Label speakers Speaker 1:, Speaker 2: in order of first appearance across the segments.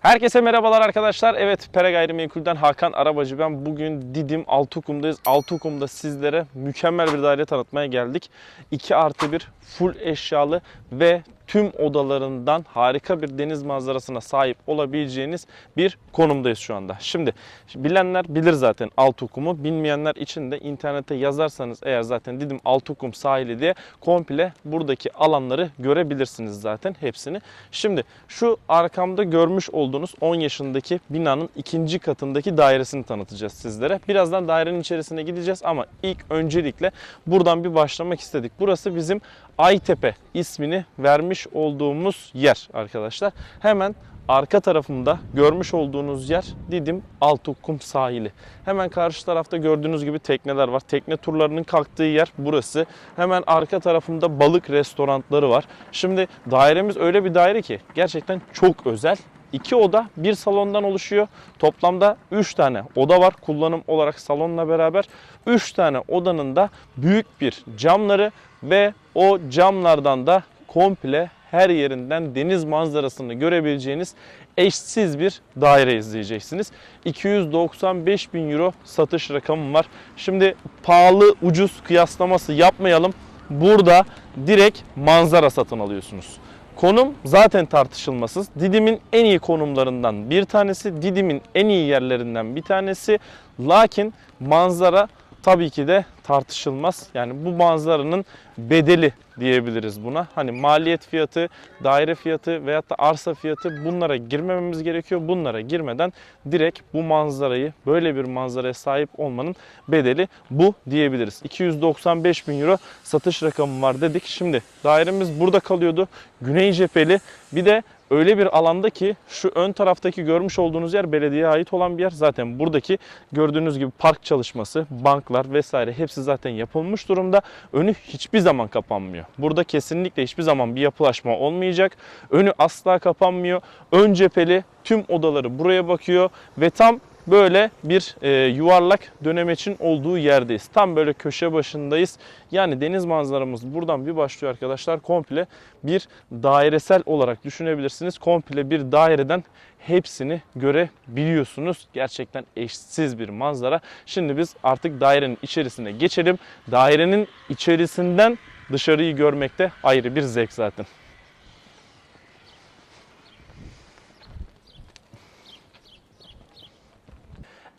Speaker 1: Herkese merhabalar arkadaşlar. Evet Pere Gayrimenkul'den Hakan Arabacı ben. Bugün Didim Altukum'dayız. Altukum'da sizlere mükemmel bir daire tanıtmaya geldik. 2 artı 1 full eşyalı ve tüm odalarından harika bir deniz manzarasına sahip olabileceğiniz bir konumdayız şu anda. Şimdi bilenler bilir zaten Altukum'u. Bilmeyenler için de internete yazarsanız eğer zaten Didim Altukum sahili diye komple buradaki alanları görebilirsiniz zaten hepsini. Şimdi şu arkamda görmüş olduğunuz 10 yaşındaki binanın ikinci katındaki dairesini tanıtacağız sizlere. Birazdan dairenin içerisine gideceğiz ama ilk öncelikle buradan bir başlamak istedik. Burası bizim Aytepe ismini vermiş olduğumuz yer arkadaşlar. Hemen arka tarafımda görmüş olduğunuz yer Didim Altukum sahili. Hemen karşı tarafta gördüğünüz gibi tekneler var. Tekne turlarının kalktığı yer burası. Hemen arka tarafımda balık restoranları var. Şimdi dairemiz öyle bir daire ki gerçekten çok özel. İki oda bir salondan oluşuyor. Toplamda 3 tane oda var kullanım olarak salonla beraber. 3 tane odanın da büyük bir camları ve o camlardan da komple her yerinden deniz manzarasını görebileceğiniz eşsiz bir daire izleyeceksiniz. 295 bin euro satış rakamı var. Şimdi pahalı ucuz kıyaslaması yapmayalım. Burada direkt manzara satın alıyorsunuz. Konum zaten tartışılmasız. Didim'in en iyi konumlarından bir tanesi, Didim'in en iyi yerlerinden bir tanesi. Lakin manzara tabii ki de tartışılmaz. Yani bu manzaranın bedeli diyebiliriz buna. Hani maliyet fiyatı, daire fiyatı veyahut da arsa fiyatı bunlara girmememiz gerekiyor. Bunlara girmeden direkt bu manzarayı, böyle bir manzaraya sahip olmanın bedeli bu diyebiliriz. 295 bin euro satış rakamı var dedik. Şimdi dairemiz burada kalıyordu. Güney cepheli. Bir de öyle bir alanda ki şu ön taraftaki görmüş olduğunuz yer belediyeye ait olan bir yer. Zaten buradaki gördüğünüz gibi park çalışması, banklar vesaire hepsi zaten yapılmış durumda. Önü hiçbir zaman kapanmıyor. Burada kesinlikle hiçbir zaman bir yapılaşma olmayacak. Önü asla kapanmıyor. Ön cepheli tüm odaları buraya bakıyor ve tam böyle bir e, yuvarlak dönemeçin olduğu yerdeyiz. Tam böyle köşe başındayız. Yani deniz manzaramız buradan bir başlıyor arkadaşlar. Komple bir dairesel olarak düşünebilirsiniz. Komple bir daireden hepsini görebiliyorsunuz. Gerçekten eşsiz bir manzara. Şimdi biz artık dairenin içerisine geçelim. Dairenin içerisinden dışarıyı görmek de ayrı bir zevk zaten.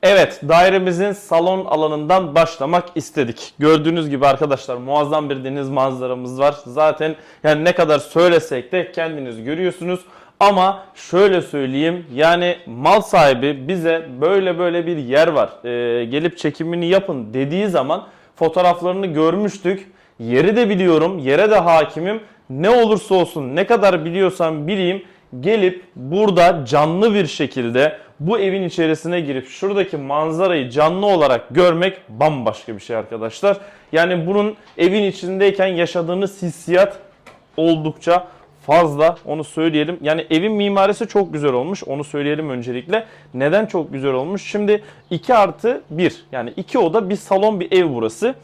Speaker 1: Evet, dairemizin salon alanından başlamak istedik. Gördüğünüz gibi arkadaşlar muazzam bir deniz manzaramız var. Zaten yani ne kadar söylesek de kendiniz görüyorsunuz. Ama şöyle söyleyeyim yani mal sahibi bize böyle böyle bir yer var ee, gelip çekimini yapın dediği zaman fotoğraflarını görmüştük. Yeri de biliyorum, yere de hakimim. Ne olursa olsun ne kadar biliyorsam bileyim gelip burada canlı bir şekilde bu evin içerisine girip şuradaki manzarayı canlı olarak görmek bambaşka bir şey arkadaşlar. Yani bunun evin içindeyken yaşadığınız hissiyat oldukça fazla onu söyleyelim. Yani evin mimarisi çok güzel olmuş onu söyleyelim öncelikle. Neden çok güzel olmuş? Şimdi 2 artı 1 yani 2 oda bir salon bir ev burası.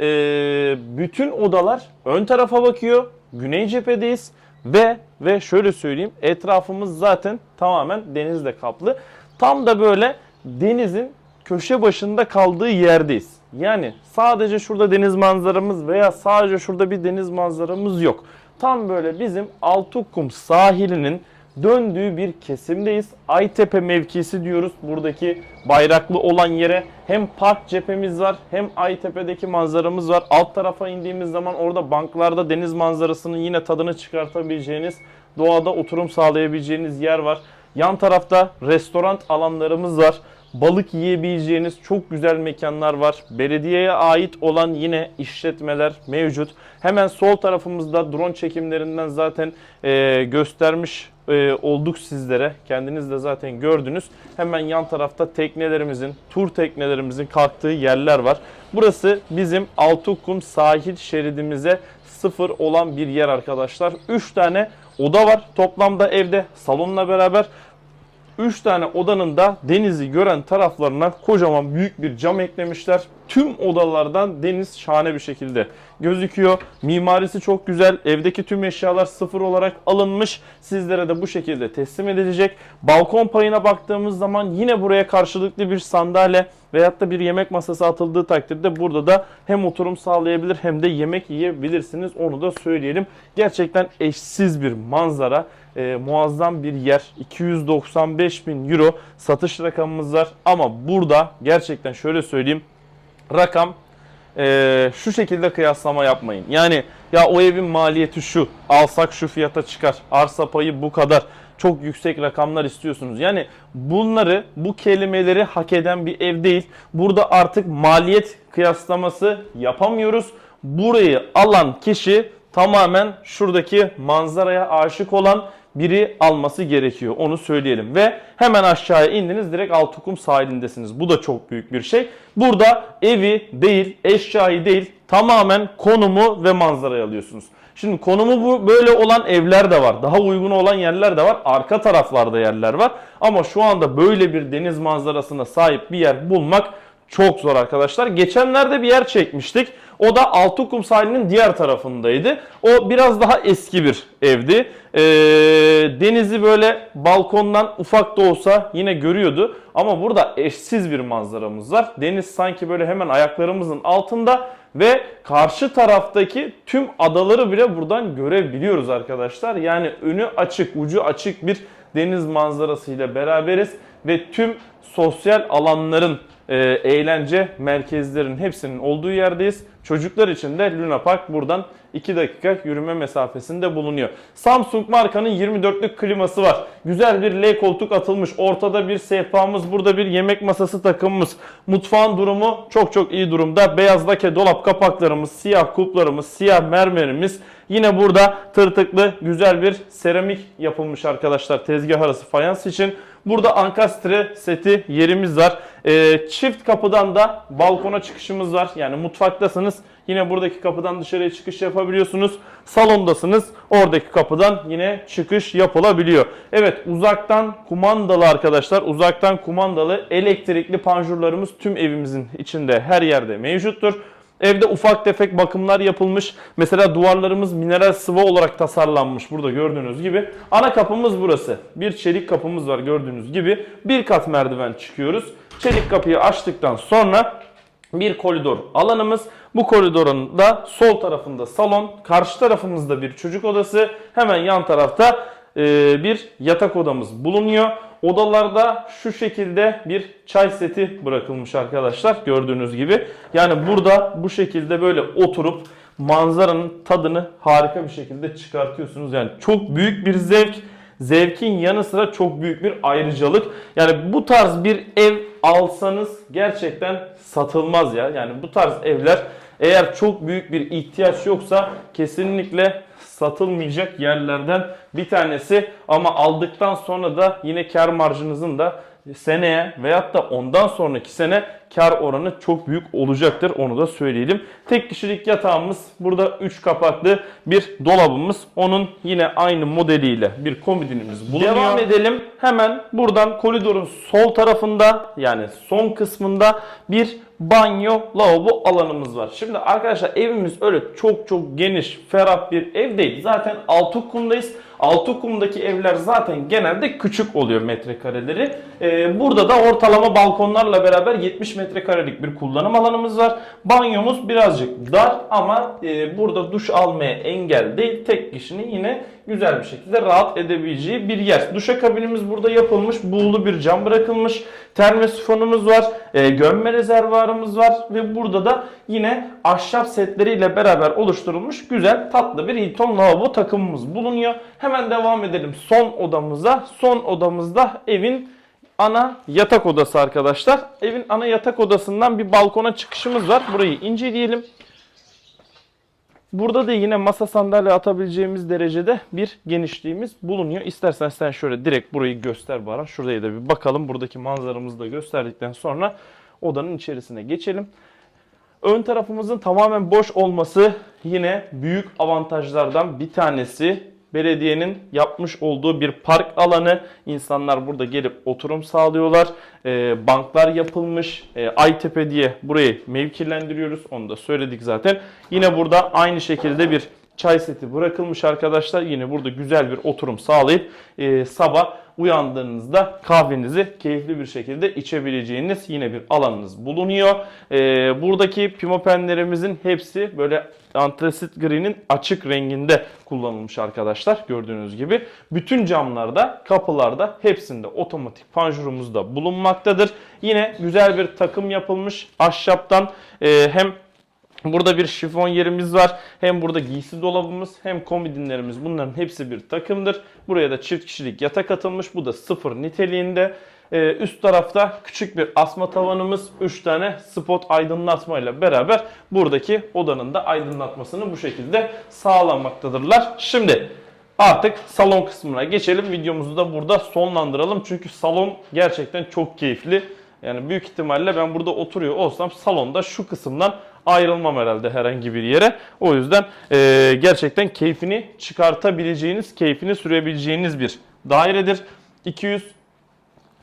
Speaker 1: Ee, bütün odalar ön tarafa bakıyor. Güney cephedeyiz. Ve ve şöyle söyleyeyim etrafımız zaten tamamen denizle kaplı. Tam da böyle denizin köşe başında kaldığı yerdeyiz. Yani sadece şurada deniz manzaramız veya sadece şurada bir deniz manzaramız yok. Tam böyle bizim Altukum sahilinin döndüğü bir kesimdeyiz. Aytepe mevkisi diyoruz. Buradaki bayraklı olan yere hem park cephemiz var hem Aytepe'deki manzaramız var. Alt tarafa indiğimiz zaman orada banklarda deniz manzarasının yine tadını çıkartabileceğiniz, doğada oturum sağlayabileceğiniz yer var. Yan tarafta restoran alanlarımız var. Balık yiyebileceğiniz çok güzel mekanlar var. Belediyeye ait olan yine işletmeler mevcut. Hemen sol tarafımızda drone çekimlerinden zaten e, göstermiş e, olduk sizlere. Kendiniz de zaten gördünüz. Hemen yan tarafta teknelerimizin, tur teknelerimizin kalktığı yerler var. Burası bizim Altukum sahil şeridimize sıfır olan bir yer arkadaşlar. 3 tane oda var toplamda evde salonla beraber. 3 tane odanın da denizi gören taraflarına kocaman büyük bir cam eklemişler. Tüm odalardan deniz şahane bir şekilde gözüküyor. Mimarisi çok güzel. Evdeki tüm eşyalar sıfır olarak alınmış. Sizlere de bu şekilde teslim edilecek. Balkon payına baktığımız zaman yine buraya karşılıklı bir sandalye veyahut da bir yemek masası atıldığı takdirde burada da hem oturum sağlayabilir hem de yemek yiyebilirsiniz. Onu da söyleyelim. Gerçekten eşsiz bir manzara. Ee, muazzam bir yer. 295 bin euro satış rakamımız var. Ama burada gerçekten şöyle söyleyeyim. Rakam ee, şu şekilde kıyaslama yapmayın. Yani ya o evin maliyeti şu, alsak şu fiyata çıkar, arsa payı bu kadar, çok yüksek rakamlar istiyorsunuz. Yani bunları, bu kelimeleri hak eden bir ev değil. Burada artık maliyet kıyaslaması yapamıyoruz. Burayı alan kişi tamamen şuradaki manzaraya aşık olan biri alması gerekiyor. Onu söyleyelim. Ve hemen aşağıya indiniz direkt Altukum sahilindesiniz. Bu da çok büyük bir şey. Burada evi değil, eşyayı değil tamamen konumu ve manzarayı alıyorsunuz. Şimdi konumu bu böyle olan evler de var. Daha uygun olan yerler de var. Arka taraflarda yerler var. Ama şu anda böyle bir deniz manzarasına sahip bir yer bulmak çok zor arkadaşlar. Geçenlerde bir yer çekmiştik. O da Altıkum sahilinin diğer tarafındaydı. O biraz daha eski bir evdi. Ee, denizi böyle balkondan ufak da olsa yine görüyordu. Ama burada eşsiz bir manzaramız var. Deniz sanki böyle hemen ayaklarımızın altında ve karşı taraftaki tüm adaları bile buradan görebiliyoruz arkadaşlar. Yani önü açık, ucu açık bir deniz manzarasıyla beraberiz ve tüm sosyal alanların e, eğlence merkezlerinin hepsinin olduğu yerdeyiz. Çocuklar için de Luna Park buradan 2 dakika yürüme mesafesinde bulunuyor. Samsung markanın 24'lük kliması var. Güzel bir L koltuk atılmış. Ortada bir sehpamız, burada bir yemek masası takımımız. Mutfağın durumu çok çok iyi durumda. Beyaz lake dolap kapaklarımız, siyah kuplarımız, siyah mermerimiz. Yine burada tırtıklı güzel bir seramik yapılmış arkadaşlar tezgah arası fayans için. Burada ankastre seti yerimiz var. Ee, çift kapıdan da balkona çıkışımız var. Yani mutfaktasınız. Yine buradaki kapıdan dışarıya çıkış yapabiliyorsunuz. Salondasınız. Oradaki kapıdan yine çıkış yapılabiliyor. Evet uzaktan kumandalı arkadaşlar. Uzaktan kumandalı elektrikli panjurlarımız tüm evimizin içinde her yerde mevcuttur. Evde ufak tefek bakımlar yapılmış. Mesela duvarlarımız mineral sıvı olarak tasarlanmış burada gördüğünüz gibi. Ana kapımız burası. Bir çelik kapımız var gördüğünüz gibi. Bir kat merdiven çıkıyoruz. Çelik kapıyı açtıktan sonra bir koridor alanımız. Bu koridorun da sol tarafında salon, karşı tarafımızda bir çocuk odası, hemen yan tarafta bir yatak odamız bulunuyor. Odalarda şu şekilde bir çay seti bırakılmış arkadaşlar gördüğünüz gibi. Yani burada bu şekilde böyle oturup manzaranın tadını harika bir şekilde çıkartıyorsunuz. Yani çok büyük bir zevk. Zevkin yanı sıra çok büyük bir ayrıcalık. Yani bu tarz bir ev alsanız gerçekten satılmaz ya. Yani bu tarz evler eğer çok büyük bir ihtiyaç yoksa kesinlikle satılmayacak yerlerden bir tanesi. Ama aldıktan sonra da yine kar marjınızın da seneye veyahut da ondan sonraki sene kar oranı çok büyük olacaktır. Onu da söyleyelim. Tek kişilik yatağımız burada 3 kapaklı bir dolabımız. Onun yine aynı modeliyle bir komodinimiz bulunuyor. Devam edelim. Hemen buradan koridorun sol tarafında yani son kısmında bir banyo, lavabo alanımız var. Şimdi arkadaşlar evimiz öyle çok çok geniş, ferah bir ev değil. Zaten Altıkum'dayız. Altıkum'daki evler zaten genelde küçük oluyor metrekareleri. Ee, burada da ortalama balkonlarla beraber 70 metrekarelik bir kullanım alanımız var. Banyomuz birazcık dar ama e, burada duş almaya engel değil. Tek kişinin yine güzel bir şekilde rahat edebileceği bir yer. Duşakabinimiz burada yapılmış. Buğulu bir cam bırakılmış. Termosifonumuz var. E, gömme rezervuarımız var. Ve burada da yine ahşap setleriyle beraber oluşturulmuş güzel tatlı bir Hilton lavabo takımımız bulunuyor. Hemen devam edelim son odamıza. Son odamızda evin ana yatak odası arkadaşlar. Evin ana yatak odasından bir balkona çıkışımız var. Burayı inceleyelim. Burada da yine masa sandalye atabileceğimiz derecede bir genişliğimiz bulunuyor. İstersen sen şöyle direkt burayı göster bana. Şuraya da bir bakalım. Buradaki manzaramızı da gösterdikten sonra odanın içerisine geçelim. Ön tarafımızın tamamen boş olması yine büyük avantajlardan bir tanesi. Belediyenin yapmış olduğu bir park alanı. İnsanlar burada gelip oturum sağlıyorlar. Ee, banklar yapılmış. Ee, Aytepe diye burayı mevkilendiriyoruz. Onu da söyledik zaten. Yine burada aynı şekilde bir çay seti bırakılmış arkadaşlar. Yine burada güzel bir oturum sağlayıp e, sabah uyandığınızda kahvenizi keyifli bir şekilde içebileceğiniz yine bir alanınız bulunuyor. E, buradaki pimapenlerimizin hepsi böyle antrasit gri'nin açık renginde kullanılmış arkadaşlar gördüğünüz gibi. Bütün camlarda, kapılarda hepsinde otomatik panjurumuz da bulunmaktadır. Yine güzel bir takım yapılmış ahşaptan e, hem Burada bir şifon yerimiz var. Hem burada giysi dolabımız hem komodinlerimiz bunların hepsi bir takımdır. Buraya da çift kişilik yatak atılmış. Bu da sıfır niteliğinde. Ee, üst tarafta küçük bir asma tavanımız, 3 tane spot aydınlatmayla beraber buradaki odanın da aydınlatmasını bu şekilde sağlamaktadırlar. Şimdi artık salon kısmına geçelim. Videomuzu da burada sonlandıralım. Çünkü salon gerçekten çok keyifli. Yani büyük ihtimalle ben burada oturuyor olsam salonda şu kısımdan ayrılmam herhalde herhangi bir yere. O yüzden e, gerçekten keyfini çıkartabileceğiniz, keyfini sürebileceğiniz bir dairedir. 200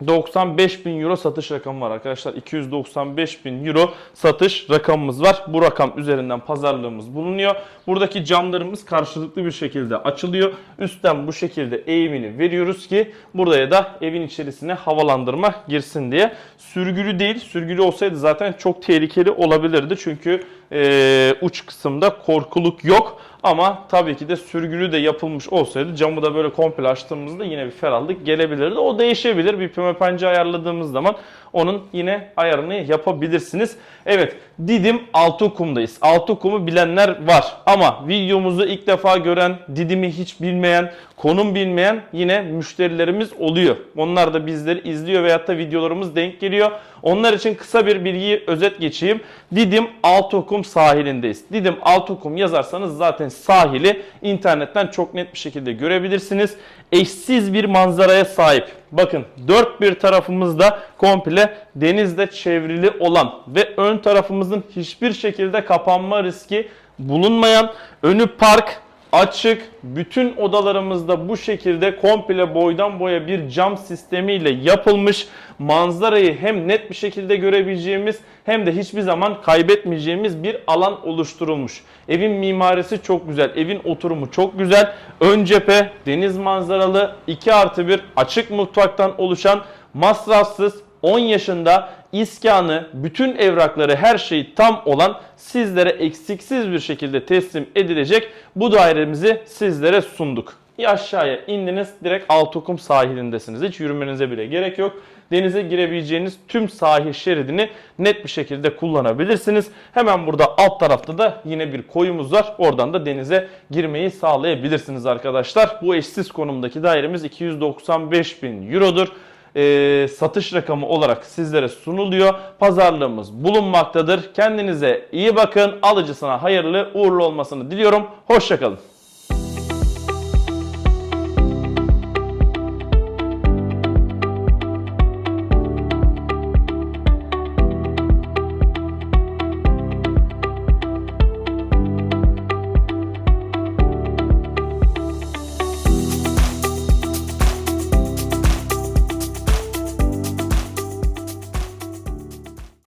Speaker 1: 95 bin euro satış rakamı var arkadaşlar. 295 bin euro satış rakamımız var. Bu rakam üzerinden pazarlığımız bulunuyor. Buradaki camlarımız karşılıklı bir şekilde açılıyor. Üstten bu şekilde eğimini veriyoruz ki buraya da evin içerisine havalandırma girsin diye. Sürgülü değil. Sürgülü olsaydı zaten çok tehlikeli olabilirdi. Çünkü e, uç kısımda korkuluk yok. Ama tabii ki de sürgülü de yapılmış olsaydı camı da böyle komple açtığımızda yine bir ferahlık gelebilirdi. O değişebilir. Bir pimapenci ayarladığımız zaman onun yine ayarını yapabilirsiniz. Evet Didim Altıokum'dayız. Altıokum'u bilenler var. Ama videomuzu ilk defa gören, Didim'i hiç bilmeyen, konum bilmeyen yine müşterilerimiz oluyor. Onlar da bizleri izliyor veyahut da videolarımız denk geliyor. Onlar için kısa bir bilgiyi özet geçeyim. Didim Altıokum sahilindeyiz. Didim Altıokum yazarsanız zaten sahili internetten çok net bir şekilde görebilirsiniz. Eşsiz bir manzaraya sahip. Bakın dört bir tarafımızda komple denizle çevrili olan ve ön tarafımızın hiçbir şekilde kapanma riski bulunmayan önü park açık bütün odalarımızda bu şekilde komple boydan boya bir cam sistemiyle yapılmış manzarayı hem net bir şekilde görebileceğimiz hem de hiçbir zaman kaybetmeyeceğimiz bir alan oluşturulmuş. Evin mimarisi çok güzel, evin oturumu çok güzel. Ön cephe deniz manzaralı 2 artı 1 açık mutfaktan oluşan masrafsız 10 yaşında iskanı, bütün evrakları, her şeyi tam olan sizlere eksiksiz bir şekilde teslim edilecek bu dairemizi sizlere sunduk. Aşağıya indiniz direkt Altokum sahilindesiniz. Hiç yürümenize bile gerek yok. Denize girebileceğiniz tüm sahil şeridini net bir şekilde kullanabilirsiniz. Hemen burada alt tarafta da yine bir koyumuz var. Oradan da denize girmeyi sağlayabilirsiniz arkadaşlar. Bu eşsiz konumdaki dairemiz 295 bin eurodur e, satış rakamı olarak sizlere sunuluyor. Pazarlığımız bulunmaktadır. Kendinize iyi bakın. Alıcısına hayırlı uğurlu olmasını diliyorum. Hoşçakalın.